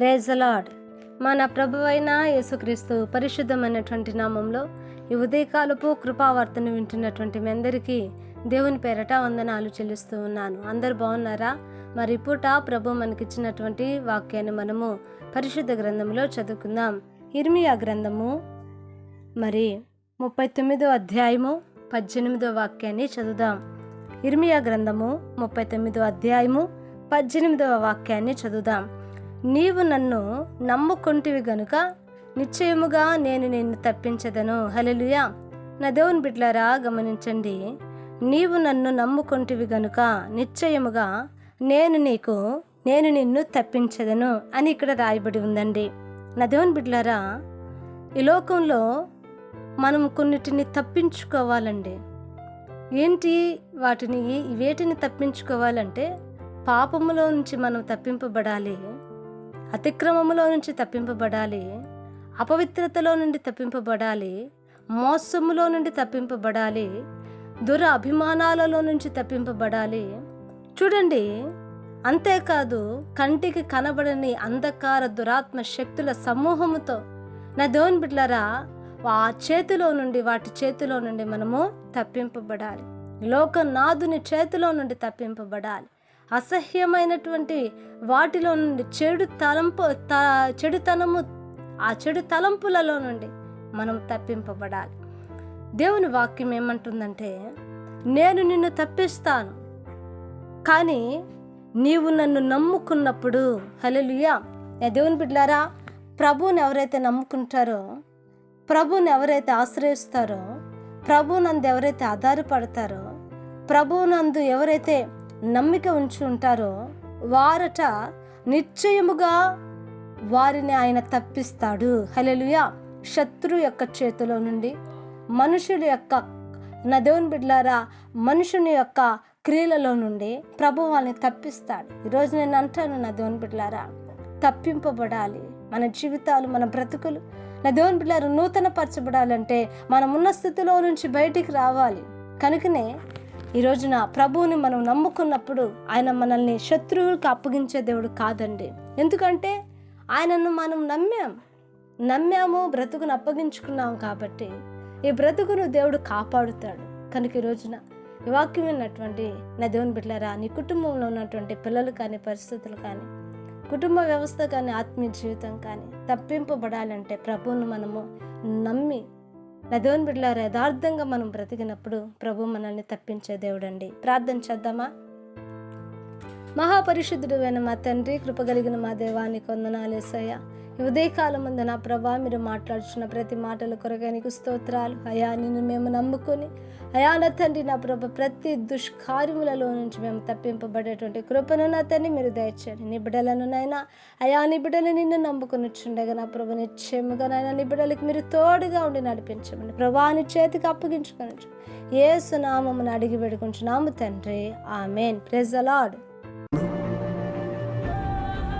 Praise the Lord మన ప్రభువైన యేసుక్రీస్తు పరిశుద్ధమైనటువంటి నామంలో ఈ ఉదయకాలపు కృపావార్తను వింటున్నటువంటి మీ అందరికీ దేవుని పేరట వందనాలు చెల్లిస్తూ ఉన్నాను. అందరు బాగున్నారా? మరి పూట ప్రభు మనకిచ్చినటువంటి వాక్యాన్ని మనము పరిశుద్ధ గ్రంథంలో చదువుకుందాం. ఇర్మియా గ్రంథము మరి ముప్పై తొమ్మిదో అధ్యాయము పద్దెనిమిదో వాక్యాన్ని చదువుదాం. ఇర్మియా గ్రంథము ముప్పై తొమ్మిదో అధ్యాయము పద్దెనిమిదవ వాక్యాన్ని చదువుదాం. నీవు నన్ను నమ్ముకుంటివి గనుక నిశ్చయముగా నేను నిన్ను తప్పించదను. హలలుయా నా దేవుని బిడ్లారా గమనించండి. నీవు నన్ను నమ్ముకుంటివి గనుక నిశ్చయముగా నేను నీకు నేను నిన్ను తప్పించదను అని ఇక్కడ రాయబడి ఉందండి. నా దేవుని బిడ్లారా ఈ లోకంలో మనం కొన్నిటిని తప్పించుకోవాలండి. ఏంటి వాటిని వేటిని తప్పించుకోవాలంటే పాపములో నుంచి మనం తప్పింపబడాలి. అతిక్రమములో నుంచి తప్పింపబడాలి అపవిత్రతలో నుండి తప్పింపబడాలి మోసములో నుండి తప్పింపబడాలి దుర అభిమానాలలో నుంచి తప్పింపబడాలి. చూడండి అంతేకాదు కంటికి కనబడని అంధకార దురాత్మ శక్తుల సమూహముతో. నా దేవుని బిడ్డలారా ఆ చేతిలో నుండి వాటి చేతిలో నుండి మనము తప్పింపబడాలి. లోకనాథుని చేతిలో నుండి తప్పింపబడాలి. అసహ్యమైనటువంటి వాటిలో నుండి చెడు తలంపు త చెడుతనము ఆ చెడు తలంపులలో నుండి మనం తప్పింపబడాలి. దేవుని వాక్యం ఏమంటుందంటే నేను నిన్ను తప్పిస్తాను కానీ నీవు నన్ను నమ్ముకున్నప్పుడు హలలుయా దేవుని బిడ్డారా ప్రభువుని ఎవరైతే నమ్ముకుంటారో ప్రభువుని ఎవరైతే ఆశ్రయిస్తారో ప్రభువునందు ఎవరైతే ఆధారపడతారో ప్రభువునందు ఎవరైతే నమ్మిక ఉంచి ఉంటారో వారట నిశ్చయముగా వారిని ఆయన తప్పిస్తాడు. హలెలుయా శత్రు యొక్క చేతిలో నుండి మనుషుల యొక్క నా దేవుని బిడ్లారా మనుషుని యొక్క క్రియలలో నుండి ప్రభు వాళ్ళని తప్పిస్తాడు. ఈరోజు నేను అంటాను నా దేవుని బిడ్లారా తప్పింపబడాలి. మన జీవితాలు మన బ్రతుకులు నా దేవుని బిడ్డలారా నూతన పరచబడాలంటే మనం ఉన్న స్థితిలో నుంచి బయటికి రావాలి. కనుకనే ఈ రోజున ప్రభువుని మనం నమ్ముకున్నప్పుడు ఆయన మనల్ని శత్రువులకు అప్పగించే దేవుడు కాదండి. ఎందుకంటే ఆయనను మనం నమ్మాం. నమ్మాము బ్రతుకును అప్పగించుకున్నాం కాబట్టి ఈ బ్రతుకును దేవుడు కాపాడుతాడు. కనుక ఈ రోజున ఈ వాక్యం విన్నటువంటి నా దేవుని బిడ్డలారా నీ కుటుంబంలో ఉన్నటువంటి పిల్లలు కానీ పరిస్థితులు కానీ కుటుంబ వ్యవస్థ కానీ ఆత్మీయ జీవితం కానీ తప్పింపబడాలంటే ప్రభువును మనము నమ్మి నా దేవుని బిడ్డలారా యథార్థంగా మనం బ్రతికినప్పుడు ప్రభు మనల్ని తప్పించే దేవుడండి. ప్రార్థన చేద్దామా? మహాపరిశుద్ధుడు అయిన మా తండ్రి కృపగలిగిన మా దేవానికి వందనాలేసయ్య ఉదయకాలం ముందు నా ప్రభా మీరు మాట్లాడుచున్న ప్రతి మాటల కొరగా నీకు స్తోత్రాలు. అయా నిన్ను మేము నమ్ముకొని అయా నా తండ్రి నా ప్రభ ప్రతి దుష్కార్యములలో నుంచి మేము తప్పింపబడేటువంటి కృపను నా తండ్రి మీరు దయచేయండి. నీ బిడ్డలను నైనా అయా నీ బిడ్డలు నిన్ను నమ్ముకుని చుండగా నా ప్రభు నిశ్చయముగా నైనా నీ మీరు తోడుగా ఉండి నడిపించమని ప్రభాని చేతికి అప్పగించుకొని ఏ సునామమును అడిగి పెడుకుంటున్నాము తండ్రి. ఆమెన్. ప్రెజ్ అలాడ్